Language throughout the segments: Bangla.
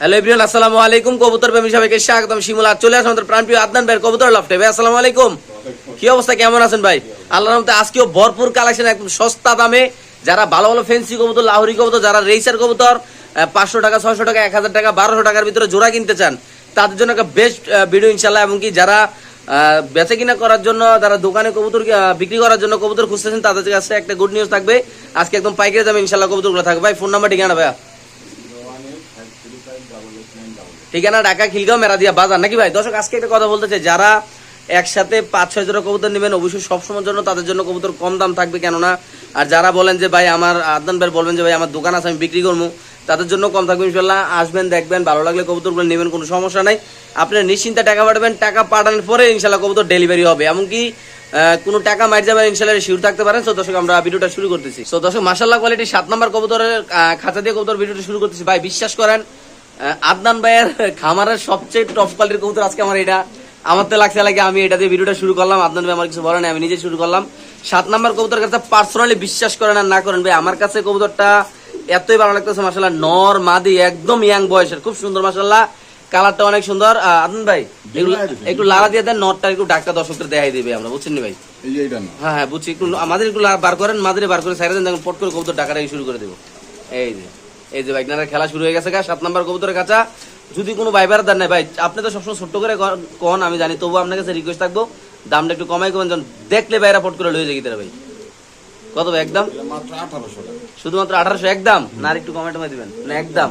হ্যালো এভরিওয়ান, আসসালামু আলাইকুম। কবুতর প্রেমী সবাইকে স্বাগতম। শিমুলা চলে আসুন আমাদের প্রাণপ্রিয় আদনান ভাইয়ের কবুতর লফটে ভাই, আসসালামু আলাইকুম। কি অবস্থা? কেমন আছেন ভাই? আল্লাহর রহমতে আজকেও ভরপুর কালেকশন একদম সস্তা দামে। যারা ভালো ভালো ফেন্সি কবুতর, লাহোরি কবুতর, যারা রেসার কবুতর পাঁচশো টাকা, ছয়শো টাকা, এক হাজার টাকা, বারোশো টাকার ভিতরে জোড়া কিনতে চান, তাদের জন্য একটা বেস্ট ভিডিও ইনশাল্লাহ এবং কি যারা বেচে কিনা করার জন্য, যারা দোকানে কবুতর বিক্রি করার জন্য কবুতর খুঁজতেছেন, তাদের কাছে একটা গুড নিউজ থাকবে। আজকে একদম পাইকারি দামে ইনশাল্লাহ কবুতরগুলো থাকবে। ভাই ফোন নাম্বার ঠিকানা ভাইয়া? ঠিকানা ঢাকা, খিলগাঁও, মেরাদিয়া বাজার। নাকি ভাই? দর্শক, আজকে একটা কথা বলতে চাই। যারা একসাথে পাঁচ, ছয় জোড়া কবুতর নেবেন, অবশ্যই সবসময়ের জন্য তাদের জন্য কবুতর কম দাম থাকবে, কেননা আর যারা বলেন যে, ভাই, আমার আদান ভাই বলবেন যে, ভাই, আমার দোকান আছে, আমি বিক্রি করব, তাদের জন্য কম থাকবে ইনশাল্লাহ আসবেন, দেখবেন, ভালো লাগলে কবুতরগুলো নেবেন, কোনো সমস্যা নাই। আপনি নিশ্চিন্তে টাকা পাঠাবেন, টাকা পাঠানোর পরে ইনশাল্লাহ কবুতর ডেলিভারি হবে। এমনকি কোনো টাকা মার যাবে ইনশাল্লাহ শিওর থাকতে পারেন। তো দর্শক, আমরা ভিডিওটা শুরু করতেছি। তো দর্শক মাসাল্লাহ কোয়ালিটি সাত নম্বর কবুতরের খাঁচা দিয়ে কবুতর ভিডিওটা শুরু করতেছি। ভাই, বিশ্বাস করেন আদনান ভাইয়ের খামারের সবচেয়ে টপ কোয়ালিটির কবুতর আজকে আমার এটা। আমার তো লাগছে লাগে আমি এটা দিয়ে ভিডিওটা শুরু করলাম। আদনান ভাই আমার কিছু বলেন আমি নিজে শুরু করলাম। সাত নাম্বার কবুতর কাছে পার্সোনালি বিশ্বাস করেন আর না করেন ভাই আমার কাছে কবুতরটা এতই ভালো লাগতেছে মাসাল্লাহ নর মাদি একদম ইয়াং বয়সের খুব সুন্দর মাসাল্লাহ কালারটা অনেক সুন্দর। আহ, আদনান ভাই একটু লাড়া দিয়ে দেন নটটা একটু ডাক্তার দর্শকদের দেখাই দিবে আমরা বুঝছেন নি ভাই? হ্যাঁ হ্যাঁ বুঝছি। একটু আমাদের একটু বার করেন মাদের বার করে সাইডে দেন পট করে কবুতর ডাকাটা শুরু করে দেবো। এই যে। এই যে বাইকনারা খেলা শুরু হয়ে গেছে গা সাত নম্বর কবুতরের কাছা যদি কোনো ভাইবার দেন নাই ভাই আপনি তো সবসময় ছোট্ট করে কন আমি জানি তবু আপনার কাছে রিকোয়েস্ট থাকব। দামটা একটু কমাই কমেন যখন দেখলে বাইরা পট করে লয়ে যাই গিয়ে ভাই। কত ভাই একদম? শুধুমাত্র আঠারোশো একদম? না একটু কমাই টমাই দিবেন। না একদম?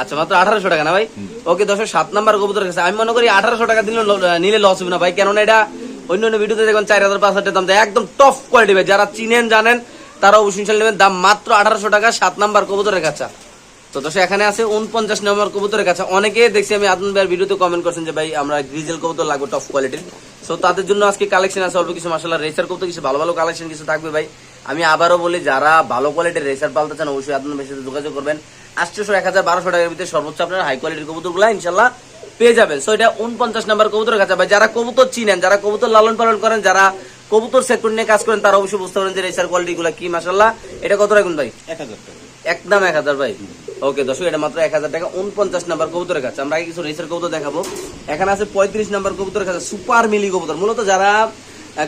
আচ্ছা মাত্র আঠারোশো টাকা না ভাই? ওকে দশ সাত নাম্বার কবুতর কাছে। আমি মনে করি আঠারোশো টাকা দিলে নিলে লস হবে না ভাই। কেননা এটা অন্য অন্য ভিডিওতে দেখবেন চার হাজার পাঁচ হাজার দাম একদম টপ কোয়ালিটি ভাই। যারা চিনেন জানেন তারা অবশ্যই নেবেন, দাম মাত্র আঠারোশো টাকা, সাত নাম্বার কবুতরের কাছে তো দশ এখানে আছে উনপঞ্চাশ নম্বর কবুতরের কাছে অনেকে দেখছি, আমি আদন ভাইয়ের ভিডিওতে কমেন্ট করছেন যে, ভাই, আমরা গ্রিজেল কবুতর লাগবে টপ কোয়ালিটির সো তাদের জন্য আজকে কালেকশন আছে, অল্প কিছু মাসাল্লাহ রেসার কবুতর, কিছু ভালো ভালো কালেকশন কিছু থাকবে, ভাই। আমি আবারও বলি, যারা ভালো কোয়ালিটির রেসার পালতে চান, অবশ্যই আদন ভাইয়ের সাথে যোগাযোগ করবেন। আটশোশো এক হাজার বারোশো টাকার ভিতরে সর্বোচ্চ আপনার হাই কোয়ালিটির কবুতরগুলো ইনশাল্লাহ পেয়ে যাবেন। সো এটা উনপঞ্চাশ নম্বর কবুতরের কাছে ভাই, যারা কবুতর চিনেন, যারা কবুতর লালন পালন করেন, যারা কবুতর সেক্টর নিয়ে কাজ করেন তারা অবশ্যই বুঝতে পারেন যে রেসার কোয়ালিটি গুলা কি মাসাল্লাহ এটা কত রাখুন ভাই? এক হাজার টাকা। একদম এক হাজার ভাই। ওকে দর্শক এটা মাত্র এক হাজার টাকা উনপঞ্চাশ নাম্বার কবুতরের কাছে। আমরা আগে কিছু রেসের কবুতর দেখাবো। এখানে আছে পঁয়ত্রিশ নাম্বার কবুতরের কাছে সুপার মিলি কবুতর। মূলত যারা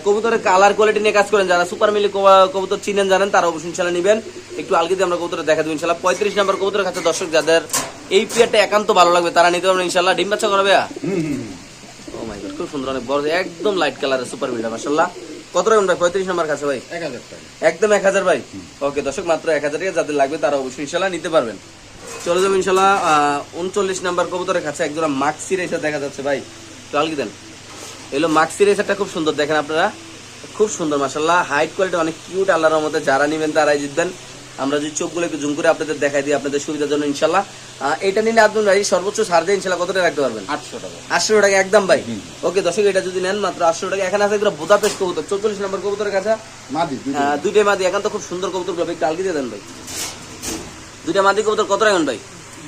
কবুতরের কালার কোয়ালিটি নিয়ে কাজ করেন যারা সুপার মিলি কবুতর চিনেন জানেন তারা অবশ্যই ইনশাল্লাহ নেবেন। একটু আলগিতে আমরা কবুতর দেখা দেবো ইনশাল্লাহ পঁয়ত্রিশ নাম্বার কবুতরের কাছে দর্শক যাদের এই পিয়ারটা একান্ত ভালো লাগবে তারা নিতে পারবেন ইনশাল্লাহ ডিম বাচ্চা করবে ও মাই গড খুব সুন্দর অনেক বড় একদম লাইট কালারের সুপার মিলটা মাসাল্লাহ কত রাখুন ভাই? পঁয়ত্রিশ নাম্বার কাছে ভাই। এক হাজার টাকা। একদম এক হাজার ভাই। ওকে দর্শক মাত্র এক হাজার টাকা যাদের লাগবে তারা অবশ্যই ইনশাল্লাহ নিতে পারবেন। চলে যাব ইনশাল্লাহ উনচল্লিশ নাম্বার কবুতরের কাছে। একজোড়া মাক্সি রেসার দেখা যাচ্ছে ভাই। কালকে দেন? এলো মাক্সি রেসারটা খুব সুন্দর দেখেন আপনারা। খুব সুন্দর মাসাল্লাহ হাইট কোয়ালিটি অনেক কিউট আল্লাহর মধ্যে যারা নেবেন তারাই জিতবেন। আমরা যদি চোখগুলো একটু জুম করে আপনাদের দেখাই দিই আপনাদের সুবিধার জন্য ইনশাল্লাহ এটা নিলে আপনি ভাই সর্বোচ্চ সার দিয়ে ইনশাল্লাহ কত টাকা রাখতে পারবেন? আটশো টাকা। আটশো টাকা একদম ভাই। ওকে দর্শক এটা যদি নেন মাত্র আটশো টাকা। এখানে আছে বোধা পেশ কবুতর চৌচল্লিশ নম্বর কবুতরের কাছে মাদি দুইটাই মাদি। এখন তো খুব সুন্দর কবুতরগুলো একটু আলগি দিয়ে দেন ভাই। দুইটা মাদি কবুতর কত রাখেন ভাই?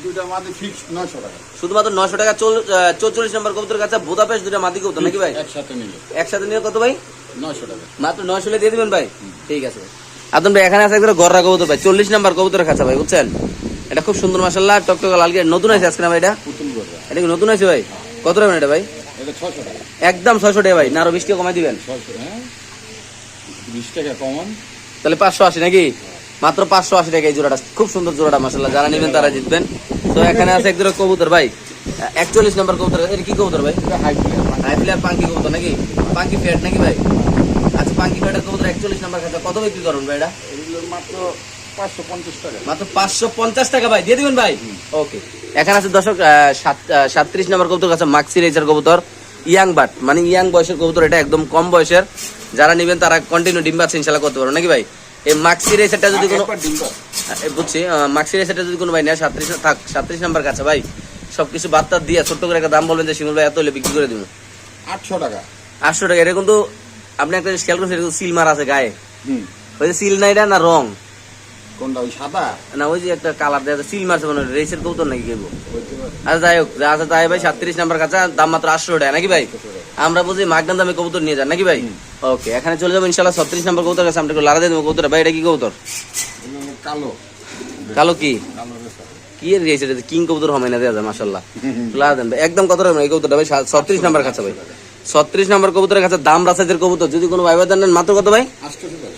দুইটা মাদি নয়শো টাকা। শুধুমাত্র নশো টাকা চৌচল্লিশ নম্বর কবুতর কাছে বোদাপেশ দুইটা মাদি কবুতর নাকি ভাই? একসাথে নিলে। কত ভাই? নয়শো টাকা। মাত্র নয়শো দিয়ে দিবেন ভাই? ঠিক আছে। আদম ভাই এখানে আছে একদম গররা কবুতর ভাই। চল্লিশ নম্বর কবুতরের কাছে ভাই বুঝছেন? এটা খুব সুন্দর মাসাল্লাহ টকটক লাল গিয়ে নতুন আছে আজকে না ভাই এটা। এটা কি নতুন আছে ভাই? কত রাখবেন এটা ভাই? টাকা। একদম ছয়শো টাকা ভাই। না আরও বিশ টাকা কমাই দিবেন। হ্যাঁ? টাকা তাহলে পাঁচশো আশি নাকি? মাত্র পাঁচশো আশি টাকা এই জোড়াটা। খুব সুন্দর জোড়াটা মাসাল্লাহ যারা নেবেন তারা জিতবেন। তো এখানে আছে এক জোড়া কবুতর ভাই। একচল্লিশ নম্বর কবুতর। এটা কি কবুতর ভাই? হাই প্লেয়ার পাঙ্কি কবুতর নাকি? পাঙ্কি ফ্যাট নাকি ভাই? আচ্ছা পাঙ্কি ফ্যাটের কবুতর একচল্লিশ নম্বর খাতা কত বিক্রি করুন ভাই এটা? মাত্র টাকা মাত্র পাঁচশো পঞ্চাশ টাকা ভাই দিয়ে দিবেন ভাই? ওকে এখানে আছে দর্শক সাতত্রিশ নম্বর কবুতর কাছে মাক্সি রেজার কবুতর ইয়াং বাট মানে ইয়াং বয়সের কবুতর এটা একদম কম বয়সের। যারা নেবেন তারা কন্টিনিউ ডিম বাচ্চা ইনশাল্লাহ করতে পারো নাকি ভাই? এই মাক্সি রেসারটা যদি কোনো বুঝছি মাক্সি রেসারটা যদি কোনো ভাই নেয় সাতত্রিশ থাক সাতত্রিশ নাম্বার কাছে ভাই। সবকিছু বার্তা দিয়ে ছোট্ট করে একটা দাম বলবেন যে শিমুল ভাই এত হলে বিক্রি করে দিব। আটশো টাকা। আটশো টাকা এটা কিন্তু আপনি একটা খেয়াল করছেন সিল মারা আছে গায়ে। হুম। ওই যে সিল না এটা না রং। কোনটা ওই সাদা? না ওই যে একটা কালার দেওয়া সিল মারছে মনে রেসের কৌতর নাকি কেবো আচ্ছা যাই হোক যা তাই ভাই সাতত্রিশ নাম্বার কাছে দাম মাত্র আটশো টাকা নাকি ভাই? আমরা বুঝি মাগদান দামে কবুতর নিয়ে যান নাকি ভাই? ওকে এখানে চলে যাব ইনশাল্লাহ ছত্রিশ নাম্বার কবুতর কাছে আমরা একটু লারা দিয়ে দেবো কবুতর ভাই এটা কি কবুতর? কালো। কালো কি? কি এর রেস এটা? কিং কবুতর হবে না দেওয়া যায় মাসাল্লাহ তুলা দেন একদম কত এই কবুতরটা ভাই? ছত্রিশ নাম্বার কাছে ভাই। ছত্রিশ নাম্বার কবুতরের কাছে দাম রাসাইজের কবুতর। যদি কোনো ভাই ভাই দেন মাত্র কত ভাই?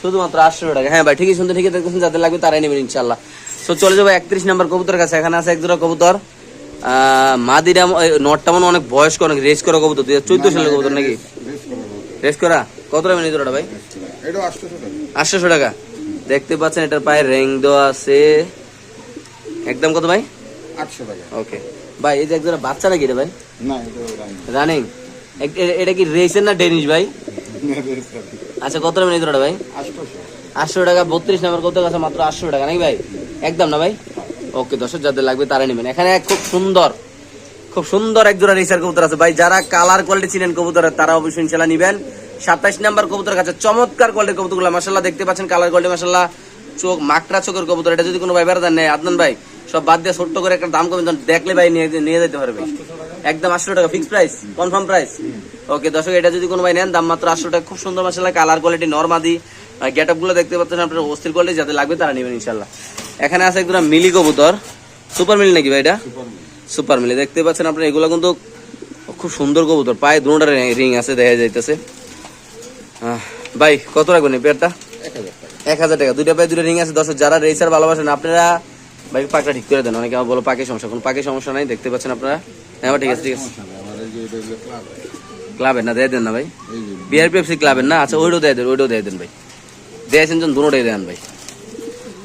শুধুমাত্র আটশো টাকা। হ্যাঁ ভাই ঠিকই শুনতে ঠিকই দেখতেছেন যাদের লাগবে তারাই নেবেন ইনশাল্লাহ। তো চলে যাব একত্রিশ নাম্বার কবুতরের কাছে। এখানে আছে এক জোড়া কবুতর মাদিরা নটটা মানে অনেক বয়স্ক অনেক রেস করা কবুতর। দুই চোদ্দ সালের কবুতর নাকি? রেস করা। কত টাকা নিয়ে জোড়াটা ভাই? আটশোশো টাকা। দেখতে পাচ্ছেন এটার পায়ে রেং দেওয়া আছে। একদম কত ভাই? আটশো টাকা। ওকে ভাই এই যে এক জোড়া বাচ্চা নাকি রে ভাই? রানিং। এটা কি রেসের না ডেনিশ ভাই? আচ্ছা কত টাকা নিয়ে জোড়াটা ভাই? আটশো টাকা বত্রিশ নাম্বার কত কাছে মাত্র আটশো টাকা নাকি ভাই? একদম না ভাই? ওকে দর্শক যাদের লাগবে তারা নেবেন। এখানে খুব সুন্দর খুব সুন্দর এক জোড়া রেসার কবুতর আছে। ভাই যারা কালার কোয়ালিটি চিনেন কবুতরের তারা অবশ্যই ইনশাল্লাহ নিবেন। সাতাইশ নাম্বার কবুতর কাছে চমৎকার কোয়ালিটির কবুতরগুলো মাসাল্লাহ দেখতে পাচ্ছেন কালার কোয়ালিটি মাসাল্লাহ চোখ মাকড়া চোখের কবুতর এটা যদি কোনো ভাই বেড়াতেন নেই আদনান ভাই সব বাদ দিয়ে ছোট্ট করে একটা দাম কমে দেখলে ভাই নিয়ে নিয়ে যেতে পারবে। একদম আটশো টাকা fix price confirm price okay দর্শক এটা যদি কোনো ভাই নেন দাম মাত্র আটশো টাকা। খুব সুন্দর মাসাল্লাহ কালার কোয়ালিটি নর্মাদি। গেটগুলো দেখতে পাচ্ছেন আপনার অস্থির কোয়ালিটি যাদের লাগবে তারা নেবেন ইনশাল্লাহ। এখানে আছে একদম মিলি কবুতর। সুপার মিলি নাকি ভাই এটা? সুপার মিলে। দেখতে পাচ্ছেন আপনার এগুলো কিন্তু খুব সুন্দর কবুতর। পায়ে দুটা রিং আছে দেখা যাইতেছে। ভাই কত রাখবেন এই পেয়ারটা এক হাজার টাকা। দুইটা পায়ে দুটো রিং আছে। দশ যারা রেসার ভালোবাসেন আপনারা ভাই পাকটা ঠিক করে দেন। অনেকে আমার বলো পাকে সমস্যা। কোনো পাকে সমস্যা নাই দেখতে পাচ্ছেন আপনারা। হ্যাঁ ঠিক আছে ঠিক ক্লাবের না দিয়ে দেন না ভাই। ক্লাবের আচ্ছা ওইটাও দিয়ে দেন ওইটাও দিয়ে দেন ভাই। দিয়েছেন যখন দুটোটাই দেন ভাই।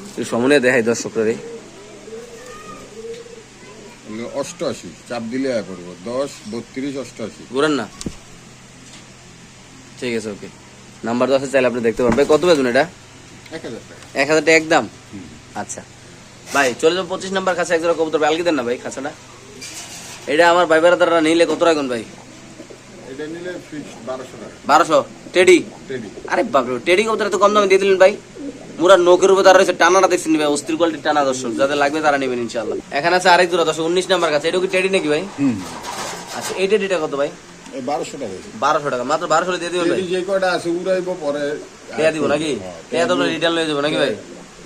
একটু সময় দেখাই দর্শকরা রে অষ্টআশি চাপ দিলে করব। দশ বত্রিশ অষ্টআশি। ঘুরেন না। ঠিক আছে ওকে। নাম্বার দশ চাইলে আপনি দেখতে ভাই কত বেতন এটা? এক হাজার টাকা। একদম? আচ্ছা। ভাই চলে যাব পঁচিশ নাম্বার কাছে একজোড়া কবুতর। আলগি দেন না ভাই খাঁচাটা? এটা আমার ভাই বেড়াদাররা নিলে কত রাখুন ভাই? এটা নিলে ফিক্স বারোশো টেডি? টেডি। আরে বাপরে টেডি কবুতর এত কম দামে দিয়ে দিলেন ভাই। মুরার নৌকের উপর তারা রয়েছে টানাটা দেখছেন ভাই অস্থির কোয়ালিটি টানা দর্শক যাদের লাগবে তারা নেবেন ইনশাল্লাহ এখানে আছে আরেক জোড়া দর্শক উনিশ নাম্বার কাছে এটা কি টেডি নাকি ভাই? আচ্ছা এই টেডিটা কত ভাই? বারোশো টাকা বারোশো টাকা মাত্র বারোশো দিয়ে দিবেন ভাই? যে আছে উড়াইবো পরে। দিব নাকি? হ্যাঁ, টেয়া তো রিটার্ন লয়ে যাব নাকি ভাই?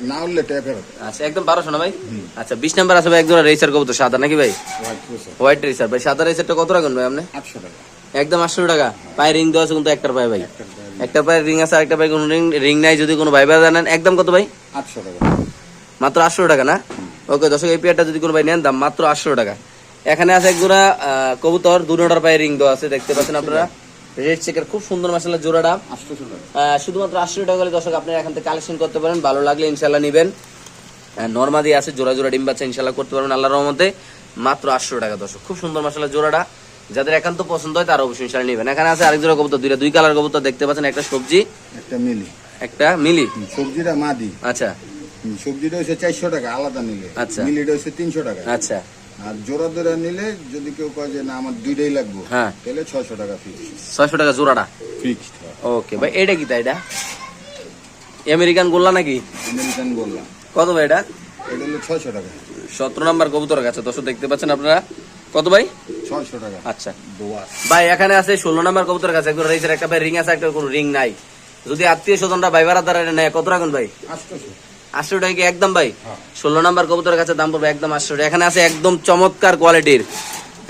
না উঠলে ট্যাপ আচ্ছা একদম বারোশো না ভাই? আচ্ছা বিশ নাম্বার আছে ভাই একজোড়া রেসার কবুতর সাদা নাকি ভাই? হোয়াইট রেসার ভাই সাদা রেসারটা কত রাখুন ভাই আপনি? আটশো টাকা। একদম আটশো টাকা। পায়ে রিং দেওয়া আছে কিন্তু একটার পায়ে ভাই। একটা পায়ে রিং আছে আরেকটা পায়ে কোনো রিং রিং নাই যদি কোনো ভাই ভাই জানেন একদম কত ভাই? আটশো টাকা। মাত্র আটশো টাকা না? ওকে দর্শক এই পেয়ারটা যদি কোনো ভাই নেন দাম মাত্র আটশো টাকা। এখানে আছে এক আহ, কবুতর দু পায়ে রিং দেওয়া আছে দেখতে পাচ্ছেন আপনারা। রেড চেকের খুব সুন্দর মাসাল্লাহ জোড়াটা। শুধুমাত্র আটশো টাকা করে দর্শক আপনারা এখান থেকে কালেকশন করতে পারেন ভালো লাগলে ইনশাল্লাহ নিবেন। নর্মাদি আছে জোড়া জোড়া ডিম বাচ্চা ইনশাল্লাহ করতে পারবেন আল্লাহর রহমতে। মাত্র আটশো টাকা দর্শক খুব সুন্দর মাসাল্লাহ জোড়াটা। যাদের একান্ত পছন্দ হয় তারা অবশ্যই ইনশাল্লাহ নেবেন। এখানে আছে আরেক জোড়া কবুতর দুইটা দুই কালার কবুতর দেখতে পাচ্ছেন একটা সবজি একটা মিলি। একটা মিলি। সবজিটা মাদি। আচ্ছা। সবজিটা হচ্ছে চারশো টাকা আলাদা মিলি। আচ্ছা। মিলিটা হচ্ছে তিনশো টাকা। আচ্ছা। আর জোড়া জোড়া নিলে যদি কেউ কয় যে না আমার দুইটাই লাগবে হ্যাঁ। তাহলে ছয়শো টাকা ফিক্সড ছয়শো টাকা জোড়াটা? ফিক্সড ওকে ভাই এটা কি তাই এটা? আমেরিকান গোল্লা নাকি? আমেরিকান বললাম কত ভাই এটা? এটা হলো ছয়শো টাকা। সতেরো নাম্বার কবুতর কাছে দর্শক দেখতে পাচ্ছেন আপনারা। কত ভাই? ছয়শো টাকা। আচ্ছা। ভাই এখানে আছে ষোলো নাম্বার কবুতর কাছে একজন রয়েছে একটা ভাই রিং আছে একটা কোনো রিং নাই। যদি আত্মীয় স্বজনরা ভাই ভাড়া দ্বারা নেয় কত রাখুন ভাই? আটশোশো আটশো টাকা কি একদম ভাই? হ্যাঁ। ষোলো নাম্বার কবুতরের কাছে দাম পড়বে একদম আটশো টাকা এখানে আছে একদম চমৎকার কোয়ালিটির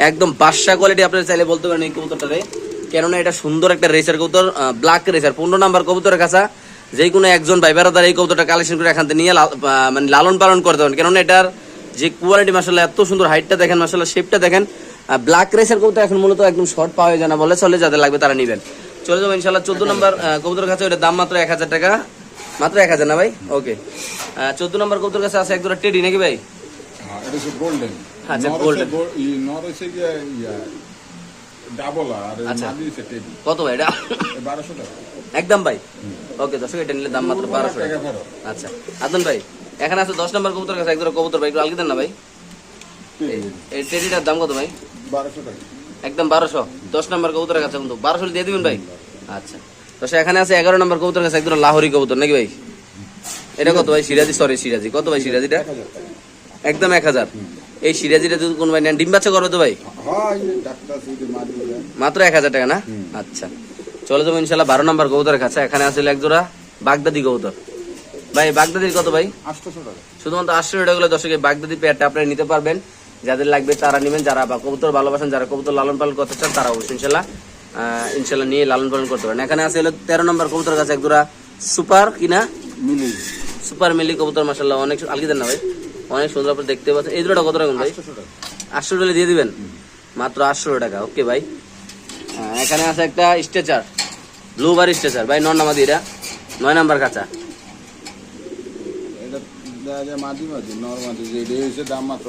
একদম বাদশা কোয়ালিটি আপনারা চাইলে বলতে পারেন এই কবুতরটারে কেননা এটা সুন্দর একটা রেসার কবুতর ব্ল্যাক রেসার পনেরো নাম্বার কবুতরের কাছে যে কোনো একজন ভাই দ্বারা এই কবুতরটা কালেকশন করে এখান থেকে নিয়ে মানে লালন পালন করতে পারেন। কেননা এটার যে কোয়ালিটি মাসাল্লাহ এত সুন্দর হাইটটা দেখেন মাসাল্লাহ শেপটা দেখেন ব্ল্যাক রেসার কবুতর এখন মূলত একদম শর্ট পাওয়া যায় না বলে চলে যাদের লাগবে তারা নেবেন। চলে যাব ইনশাল্লাহ চোদ্দ নম্বর কবুতরের কাছে ওটার দাম মাত্র এক হাজার টাকা। মাত্র এক হাজার না ভাই? ওকে চোদ্দ নম্বর কবুতর কাছে আছে এক জোড়া টেডি নাকি ভাই? হ্যাঁ হচ্ছে গোল্ডেন আচ্ছা, ডাবল আর আচ্ছা। টেডি কত ভাই এটা? বারোশো টাকা। একদম ভাই? ওকে দর্শক এটা নিলে দাম মাত্র বারোশো টাকা। আচ্ছা। আদন ভাই এখানে আছে দশ নম্বর কবুতর কাছে এক জোড়া কবুতর ভাই একটু আলগি দেন না ভাই। এই টেডিটার দাম কত ভাই? বারোশো টাকা। একদম বারোশো। নম্বর কবুতরের কাছে কিন্তু বারোশো দিয়ে দিবেন ভাই? আচ্ছা। দশ এখানে আছে এগারো নম্বর কবুতর কাছে একদম লাহোরি কবুতর নাকি ভাই? এটা কত ভাই সিরাজি? সরি সিরাজি। কত ভাই সিরাজিটা? একদম এক হাজার। এই সিরাজিটা যদি কোন ভাই নেন ডিম বাচ্চা করবে তো ভাই? মাত্র এক হাজার টাকা না? আচ্ছা। চলে যাব ইনশাল্লাহ বারো নম্বর কবুতরের কাছে। এখানে আসলে এক জোড়া বাগদাদি কবুতর। ভাই বাগদাদির কত ভাই? শুধুমাত্র আটশো টাকা হলে দর্শকের বাগদাদি পেয়ারটা আপনারা নিতে পারবেন। যাদের লাগবে তারা নেবেন যারা বা কবুতর ভালোবাসেন যারা কবুতর লালন পালন করতে চান তারা অবশ্যই ইনশাল্লাহ ইনশাল্লাহ নিয়ে লালন পালন করতে পারেন। এখানে আছে হলো তেরো নম্বর কবুতর কাছে এক দুরা সুপার কিনা? মিলি। সুপার মিলি কবুতর মাসাল্লাহ অনেক আলগি দেন না ভাই? অনেক সুন্দর আপনি দেখতে পাচ্ছেন। এই দুটা কত টাকা ভাই? আটশো টাকা। দিয়ে দিবেন? মাত্র আটশো টাকা। ওকে ভাই। হ্যাঁ, এখানে আছে একটা স্ট্রেচার। ব্লু বার স্ট্রেচার। ভাই নন নামাদি এটা। নয় নাম্বার কাঁচা।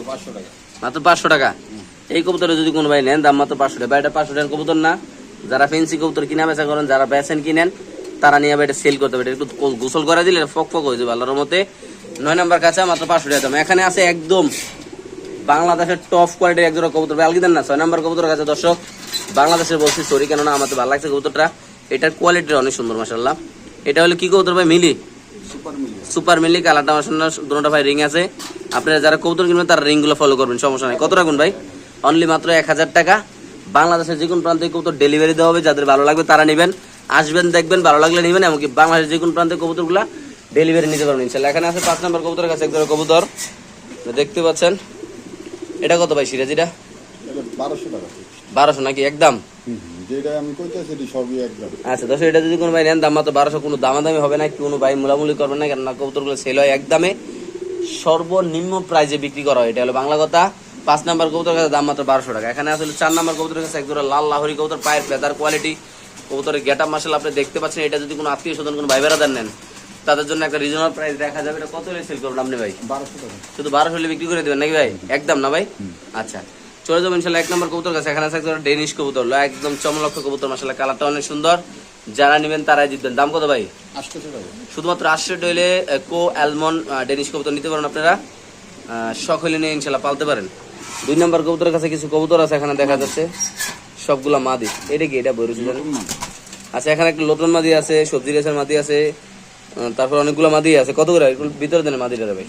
পাঁচশো টাকা। মাত্র পাঁচশো টাকা। এই কবুতরে যদি কোনো ভাই নেন দাম মাত্র পাঁচশো টাকা। ভাই এটা পাঁচশো টাকার কবুতর না? যারা ফেন্সি কবুতর কিনা বেচা করেন যারা বেচেন কিনেন তারা নিয়ে এটা সেল করতে হবে। এটা একটু গোসল করে দিলে ফক ফক হয়ে যাবে আল্লাহর মতে নয় নাম্বার কাছে মাত্র পাঁচশো টাকা দাম। এখানে আছে একদম বাংলাদেশের টপ কোয়ালিটির এক জোড়া কবুতর। ভাই আলগি না? ছয় নাম্বার কবুতর কাছে দর্শক বাংলাদেশের বলছি সরি কেননা আমার তো ভালো লাগছে কবুতরটা। এটার কোয়ালিটি অনেক সুন্দর মাসাল্লাহ এটা হলো কি কবুতর ভাই? মিলি? সুপার মিলি কালারটা সঙ্গে দুটোটা ভাই রিং আছে। আপনারা যারা কবুতর কিনবেন তারা রিংগুলো ফলো করবেন সমস্যা নেই। কত রাখুন ভাই? অনলি মাত্র এক হাজার টাকা। বাংলাদেশের যে কোনো প্রান্তে কবুতর ডেলিভারি দেওয়া হবে যাদের ভালো লাগবে তারা নেবেন। আসবেন দেখবেন ভালো লাগলে নেবেন এমনকি বাংলাদেশের যে কোনো প্রান্তে কবুতরগুলা ডেলিভারি নিতে পারবেন। ইনশাল্লাহ এখানে আছে পাঁচ নম্বর কবুতরের কাছে একদম কবুতর। দেখতে পাচ্ছেন। এটা কত ভাই সিরাজিটা এটা? বারোশো টাকা। বারোশো নাকি? একদম? আচ্ছা দশ এটা যদি কোনো ভাই নেন দাম মাত্র বারোশো কোনো দামাদামি হবে না কোনো ভাই মুলামুলি করবেন না কেননা কবুতরগুলো সেল হয় একদমে সর্বনিম্ন প্রাইজে বিক্রি করা হয়। এটা হলো বাংলা কথা। পাঁচ নাম্বার কবুতর কাছে দাম মাত্র বারোশো টাকা। এখানে আসলে চার নাম্বার কবুতরের কাছে একদম লাল লাহরি কবুতর পায়ের ফেদার কোয়ালিটি কবুতরের গেট আপ মাসাল আপনি দেখতে পাচ্ছেন এটা যদি কোনো আত্মীয় স্বজন কোনো ভাই বেড়াদার নেন তাদের জন্য একটা রিজনাল প্রাইস দেখা যাবে। এটা কত হলে সেল করবেন আপনি ভাই? বারোশো টাকা। শুধু বারোশো হলে বিক্রি করে দেবেন নাকি ভাই? একদম না ভাই? আচ্ছা চলে যাব ইনশাল্লাহ এক নম্বর কবুতর কাছে। এখানে আছে একটা ডেনিশ কবুতর একদম চমলক্ষ কবুতর মাসাল্লাহ কালারটা অনেক সুন্দর। যারা নেবেন তারাই জিতবেন। দাম কত ভাই? শুধুমাত্র আটশো ডইলে কো অ্যালমন ডেনিশ কবুতর নিতে পারেন আপনারা। শখ হলে নিয়ে ইনশাল্লাহ পালতে পারেন। দুই নম্বর কবুতরের কাছে কিছু কবুতর আছে এখানে দেখা যাচ্ছে। সবগুলা মাদি। এটা কি? এটা বৈরুচি আচ্ছা এখানে একটা লোটন মাদি আছে সবজি রেসের মাদি আছে তারপর অনেকগুলো মাদি আছে। কত করে? ভিতরে দেন মাদিটা ভাই।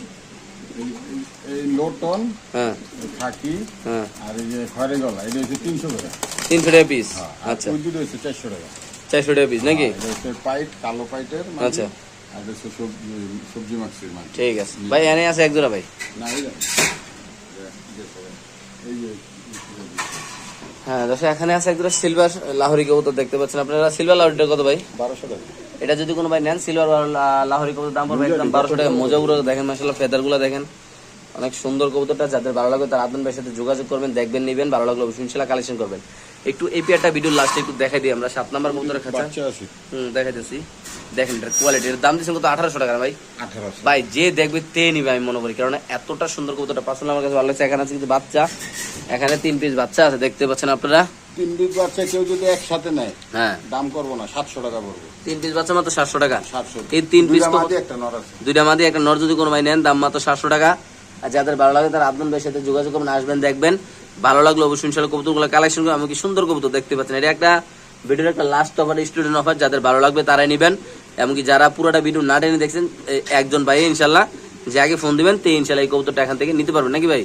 লোটন হ্যাঁ। খাকি হ্যাঁ। আর এই যে খড়ে গলা এটা হচ্ছে তিনশো টাকা। তিনশো টাকা পিস আচ্ছা। ওই দুটো হচ্ছে চারশো টাকা। চারশো টাকা পিস নাকি? পাইট কালো পাইটের আচ্ছা। আর সবজি মাছের ঠিক আছে। ভাই এনে আছে এক জোড়া ভাই। না হ্যাঁ দর্শক এখানে আছে একদম সিলভার লাহোরি কবুতর দেখতে পাচ্ছেন আপনারা। সিলভার লাহোরিটা কত ভাই? বারোশো টাকা। এটা যদি কোনো ভাই নেন সিলভার লাহোরি কবুতর দাম পড়বে একদম বারোশো টাকা। মোজাগুলো দেখেন মাসাল্লাহ ফেদারগুলো দেখেন। অনেক সুন্দর কবুতরটা যাদের ভালো লাগবে তার আদন ভাইয়ের সাথে যোগাযোগ করবেন দেখবেন নেবেন ভালো লাগলে অবশ্যই ইনশাল্লাহ কালেকশন করবেন। একটু এই পেয়ারটা ভিডিও লাস্টে একটু দেখাই দিই আমরা। সাত নাম্বার কবুতরের খাঁচা। হুম দেখাইতেছি। দেখেন এটার কোয়ালিটি এর দাম দিচ্ছেন কত? আঠারোশো টাকা ভাই? ভাই যে দেখবে তে নিবে আমি মনে করি কারণ এতটা সুন্দর কবুতরটা পার্সোনাল আমার কাছে ভালো লাগছে। এখানে আছে কিন্তু বাচ্চা। এখানে তিন পিস বাচ্চা আছে দেখতে পাচ্ছেন আপনারা? তিন পিস বাচ্চা কেউ যদি একসাথে নেয় হ্যাঁ। দাম করব না সাতশো টাকা পড়বে। তিন পিস বাচ্চা মাত্র সাতশো টাকা। সাতশো। এই তিন পিস একটা নর আছে। দুইটা মাদি একটা নর যদি কোনো ভাই নেন দাম মাত্র সাতশো টাকা। আর যাদের ভালো লাগে তারা আদনান ভাইয়ের সাথে যোগাযোগ করবেন, আসবেন, দেখবেন। ভালো লাগল অবশ্যই ইনশাল্লাহ কবুতরগুলো কালেকশন করে আমি কি সুন্দর কবুতর দেখতে পাচ্ছেন। এটা একটা ভিডিওর একটা লাস্ট অফার স্টুডেন্ট অফার যাদের ভালো লাগবে তারাই নেবেন। এমনকি যারা পুরোটা ভিডিও না টেনে দেখছেন একজন ভাই ইনশাল্লাহ যে আগে ফোন দিবেন, তে ইনশাল্লাহ এই কবুতরটা এখান থেকে নিতে পারবেন। নাকি ভাই?